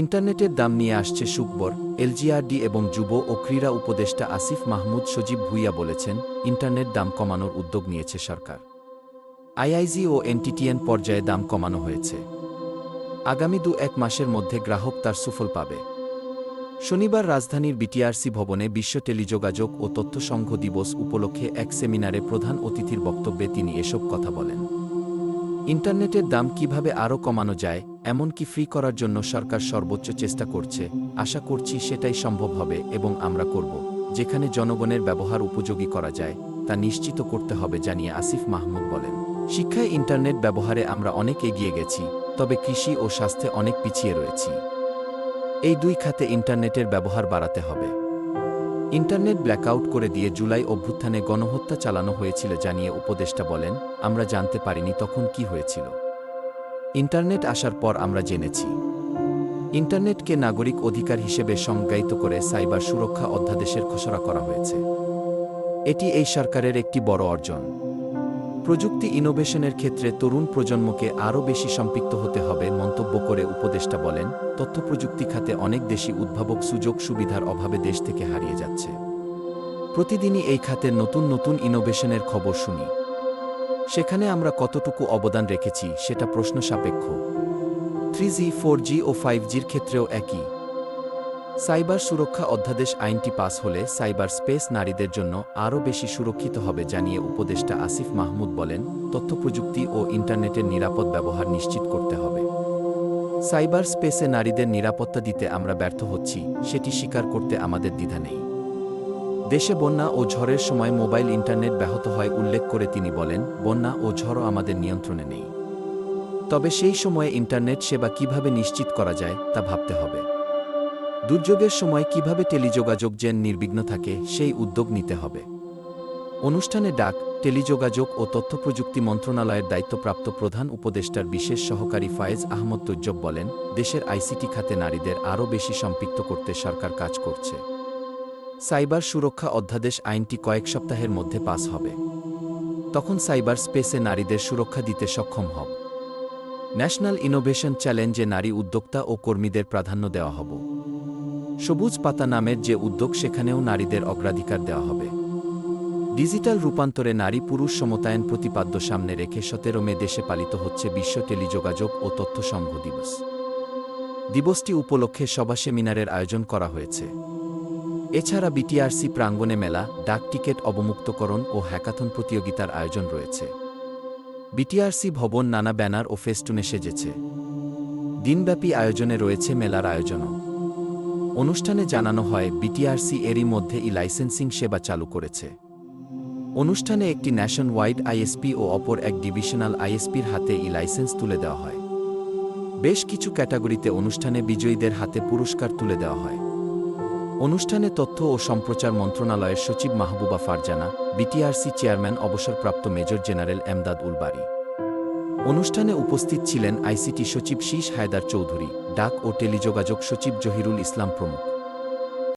ইন্টারনেটের দাম নিয়ে আসছে সুকবর এলজিআরডি এবং যুব ও ক্রীড়া উপদেষ্টা আসিফ মাহমুদ সজীব ভুইয়া বলেছেন, ইন্টারনেট দাম কমানোর উদ্যোগ নিয়েছে সরকার। আইআইজি ও এনটিটিএন পর্যায়ে দাম কমানো হয়েছে। আগামী দু এক মাসের মধ্যে গ্রাহক তার সুফল পাবে। শনিবার রাজধানীর বিটিআরসি ভবনে বিশ্ব টেলিযোগাযোগ ও তথ্য সংঘ দিবস উপলক্ষে এক সেমিনারে প্রধান অতিথির বক্তব্যে তিনি এসব কথা বলেন। ইন্টারনেটের দাম কীভাবে আরও কমানো যায় এমনকি ফ্রি করার জন্য সরকার সর্বোচ্চ চেষ্টা করছে। আশা করছি সেটাই সম্ভব হবে এবং আমরা করব, যেখানে জনগণের ব্যবহার উপযোগী করা যায়, তা নিশ্চিত করতে হবে, জানিয়ে আসিফ মাহমুদ বলেন। শিক্ষায় ইন্টারনেট ব্যবহারে আমরা অনেক এগিয়ে গেছি, তবে কৃষি ও স্বাস্থ্যে অনেক পিছিয়ে রয়েছি। এই দুই খাতে ইন্টারনেটের ব্যবহার বাড়াতে হবে। ইন্টারনেট ব্ল্যাকআউট করে দিয়ে জুলাই অভ্যুত্থানে গণহত্যা চালানো হয়েছিল, জানিয়ে উপদেষ্টা বলেন, আমরা জানতে পারিনি তখন কি হয়েছিল। ইন্টারনেট আসার পর আমরা জেনেছি। ইন্টারনেটকে নাগরিক অধিকার হিসেবে সংজ্ঞায়িত করে সাইবার সুরক্ষা অধ্যাদেশের খসড়া করা হয়েছে। এটি এই সরকারের একটি বড় অর্জন। প্রযুক্তি ইনোভেশনের ক্ষেত্রে তরুণ প্রজন্মকে আরও বেশি সম্পৃক্ত হতে হবে, মন্তব্য করে উপদেষ্টা বলেন, তথ্য প্রযুক্তি খাতে অনেক দেশি উদ্ভাবক সুযোগ সুবিধার অভাবে দেশ থেকে হারিয়ে যাচ্ছে। প্রতিদিনই এই খাতের নতুন নতুন ইনোভেশনের খবর শুনি। সেখানে আমরা কতটুকু অবদান রেখেছি সেটা প্রশ্ন সাপেক্ষ। থ্রি জি ফোর জি ও ফাইভ জির ক্ষেত্রেও একই। সাইবার সুরক্ষা অধ্যাদেশ আইনটি পাস হলে সাইবার স্পেস নারীদের জন্য আরও বেশি সুরক্ষিত হবে জানিয়ে উপদেষ্টা আসিফ মাহমুদ বলেন তথ্যপ্রযুক্তি ও ইন্টারনেটের নিরাপদ ব্যবহার নিশ্চিত করতে হবে। সাইবার স্পেসে নারীদের নিরাপত্তা দিতে আমরা ব্যর্থ হচ্ছি, সেটি স্বীকার করতে আমাদের দ্বিধা নেই। দেশে বন্যা ও ঝড়ের সময় মোবাইল ইন্টারনেট ব্যাহত হয় উল্লেখ করে তিনি বলেন, বন্যা ও ঝড়ও আমাদের নিয়ন্ত্রণে নেই। তবে সেই সময়ে ইন্টারনেট সেবা কীভাবে নিশ্চিত করা যায়, তা ভাবতে হবে। দুর্যোগের সময় কীভাবে টেলিযোগাযোগ যেন নির্বিঘ্ন থাকে, সেই উদ্যোগ নিতে হবে। অনুষ্ঠানে ডাক, টেলিযোগাযোগ ও তথ্যপ্রযুক্তি মন্ত্রণালয়ের দায়িত্বপ্রাপ্ত প্রধান উপদেষ্টার বিশেষ সহকারী ফায়েজ আহমদ তৈজব বলেন, দেশের আইসিটি খাতে নারীদের আরও বেশি সম্পৃক্ত করতে সরকার কাজ করছে। সাইবার সুরক্ষা অধ্যাদেশ আইনটি কয়েক সপ্তাহের মধ্যে পাস হবে। তখন সাইবার স্পেসে নারীদের সুরক্ষা দিতে সক্ষম হব। ন্যাশনাল ইনোভেশন চ্যালেঞ্জে নারী উদ্যোক্তা ও কর্মীদের প্রাধান্য দেওয়া হব। সবুজ পাতা নামের যে উদ্যোগ, সেখানেও নারীদের অগ্রাধিকার দেওয়া হবে। ডিজিটাল রূপান্তরে নারী পুরুষ সমতায়ন প্রতিপাদ্য সামনে রেখে সতেরো মে দেশে পালিত হচ্ছে বিশ্ব টেলিযোগাযোগ ও তথ্য সংঘ দিবস। দিবসটি উপলক্ষে সভা সেমিনারের আয়োজন করা হয়েছে। এছাড়া বিটিআরসি প্রাঙ্গণে মেলা, ডাক টিকিট অবমুক্তকরণ ও হ্যাকাথন প্রতিযোগিতার আয়োজন রয়েছে। বিটিআরসি ভবন নানা ব্যানার ও ফেস্টুনে সেজেছে। দিনব্যাপী আয়োজনে রয়েছে মেলার আয়োজনও। অনুষ্ঠানে জানানো হয় বিটিআরসি এরই মধ্যে ই লাইসেন্সিং সেবা চালু করেছে। অনুষ্ঠানে একটি ন্যাশন ওয়াইড আইএসপি ও অপর এক ডিভিশনাল আইএসপির হাতে ই লাইসেন্স তুলে দেওয়া হয়। বেশ কিছু ক্যাটাগরিতে অনুষ্ঠানে বিজয়ীদের হাতে পুরস্কার তুলে দেওয়া হয়। অনুষ্ঠানে তথ্য ও সম্প্রচার মন্ত্রণালয়ের সচিব মাহবুবা ফারজানা, বিটিআরসি চেয়ারম্যান অবসরপ্রাপ্ত মেজর জেনারেল এমদাদ উলবারি। অনুষ্ঠানে উপস্থিত ছিলেন আইসিটি সচিব শীষ হায়দার চৌধুরী, ডাক ও টেলিযোগাযোগ সচিব জহিরুল ইসলাম প্রমুখ।